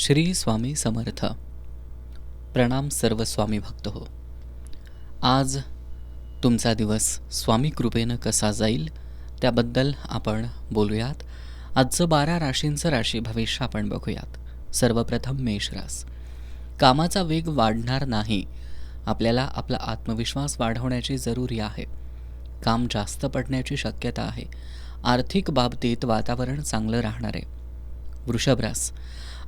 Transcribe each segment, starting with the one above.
श्री स्वामी समर्थ. प्रणाम सर्व स्वामी भक्त हो आज तुमचा दिवस स्वामी कृपेनं कसा जाईल त्याबद्दल आपण बोलूयात. आजचं बारा राशींचं राशी भविष्य आपण बघूयात. सर्वप्रथम मेष रास. कामाचा वेग वाढणार नाही. आपल्याला आपला आत्मविश्वास वाढवण्याची जरुरी आहे. काम जास्त पडण्याची शक्यता आहे. आर्थिक बाबतीत वातावरण चांगलं राहणार आहे. वृषभरास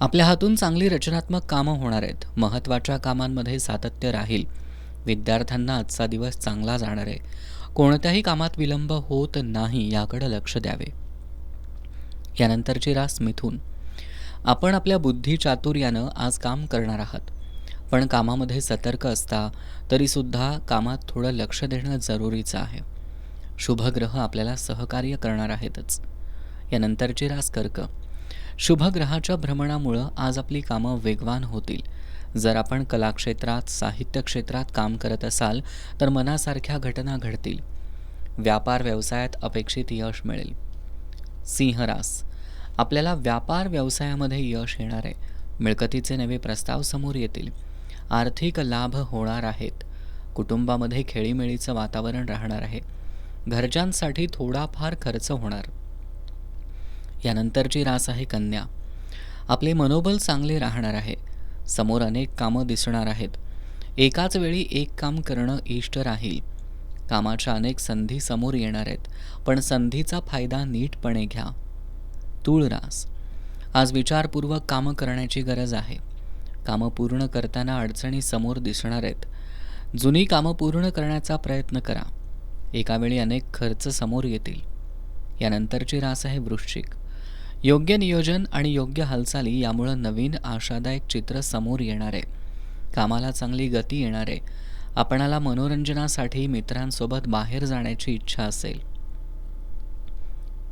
आपल्या हातून चांगली रचनात्मक कामं होणार आहेत. महत्त्वाच्या कामांमध्ये सातत्य राहील. विद्यार्थ्यांना आजचा दिवस चांगला जाणार आहे. कोणत्याही कामात विलंब होत नाही याकडे लक्ष द्यावे. यानंतरची रास मिथून. आपण आपल्या बुद्धी चातुर्यानं आज काम करणार आहात. पण कामामध्ये सतर्क असता तरीसुद्धा कामात थोडं लक्ष देणं जरुरीचं आहे. शुभग्रह आपल्याला सहकार्य करणार आहेतच. यानंतरची रास कर्क. शुभग्रहाच्या भ्रमणामुळं आज आपली कामं वेगवान होतील. जर आपण कलाक्षेत्रात साहित्य क्षेत्रात काम करत असाल तर मनासारख्या घटना घडतील. व्यापार व्यवसायात अपेक्षित यश मिळेल. सिंहरास. आपल्याला व्यापार व्यवसायामध्ये यश येणार आहे. मिळकतीचे नवे प्रस्ताव समोर येतील. आर्थिक लाभ होणार आहेत. कुटुंबामध्ये खेळीमेळीचं वातावरण राहणार आहे. घरच्यांसाठी थोडाफार खर्च होणार. यानंतरची रास आहे कन्या. आपले मनोबल चांगले राहणार आहे. समोर अनेक कामं दिसणार आहेत. एकाच वेळी एक काम करणं इष्ट राहील. कामाच्या अनेक संधी समोर येणार आहेत. पण संधीचा फायदा नीटपणे घ्या. तूळ रास. आज विचारपूर्वक कामं करण्याची गरज आहे. कामं पूर्ण करताना अडचणी समोर दिसणार आहेत. जुनी कामं पूर्ण करण्याचा प्रयत्न करा. एकावेळी अनेक खर्च समोर येतील. यानंतरची रास आहे वृश्चिक. योग्य नियोजन आणि योग्य हालचाली यामुळं नवीन आशादायक चित्र समोर येणार. आहे कामाला चांगली गती येणार. आहे आपणाला मनोरंजनासाठी मित्रांसोबत बाहेर जाण्याची इच्छा असेल.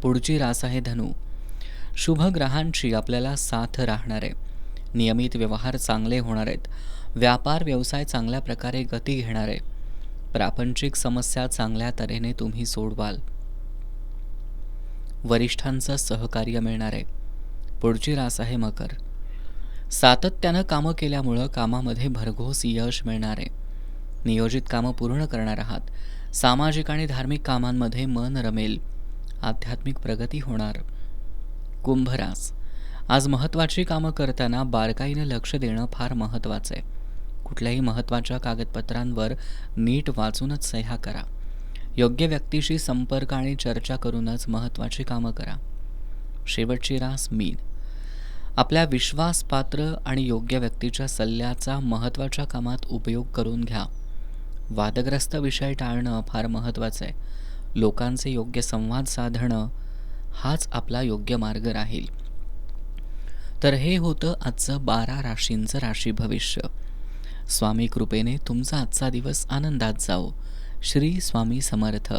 पुढची रास आहे धनु. शुभ ग्रहांची आपल्याला साथ राहणार. आहे नियमित व्यवहार चांगले होणार आहेत व्यापार व्यवसाय चांगल्या प्रकारे गती घेणार. आहे प्रापंचिक समस्या चांगल्या तऱ्हेने तुम्ही सोडवाल. वरिष्ठांचं सहकार्य मिळणार आहे. पुढची रास आहे मकर. सातत्यानं कामं केल्यामुळं कामामध्ये भरघोस यश मिळणार आहे. नियोजित कामं पूर्ण करणार आहात. सामाजिक आणि धार्मिक कामांमध्ये मन रमेल. आध्यात्मिक प्रगती होणार. कुंभरास. आज महत्त्वाची कामं करताना बारकाईनं लक्ष देणं फार महत्त्वाचं आहे. कुठल्याही महत्त्वाच्या कागदपत्रांवर नीट वाचूनच सह्या करा. योग्य व्यक्तीशी संपर्क आणि चर्चा करूनच महत्त्वाची कामं करा. शेवटची रास मीन. आपल्या विश्वासपात्र आणि योग्य व्यक्तीच्या सल्ल्याचा महत्त्वाच्या कामात उपयोग करून घ्या. वादग्रस्त विषय टाळणं फार महत्त्वाचं आहे. लोकांचे योग्य संवाद साधणं हाच आपला योग्य मार्ग राहील. तर हे होतं आजचं बारा राशींचं राशी भविष्य. स्वामी कृपेने तुमचा आजचा दिवस आनंदात जाओ श्री स्वामी समर्थ.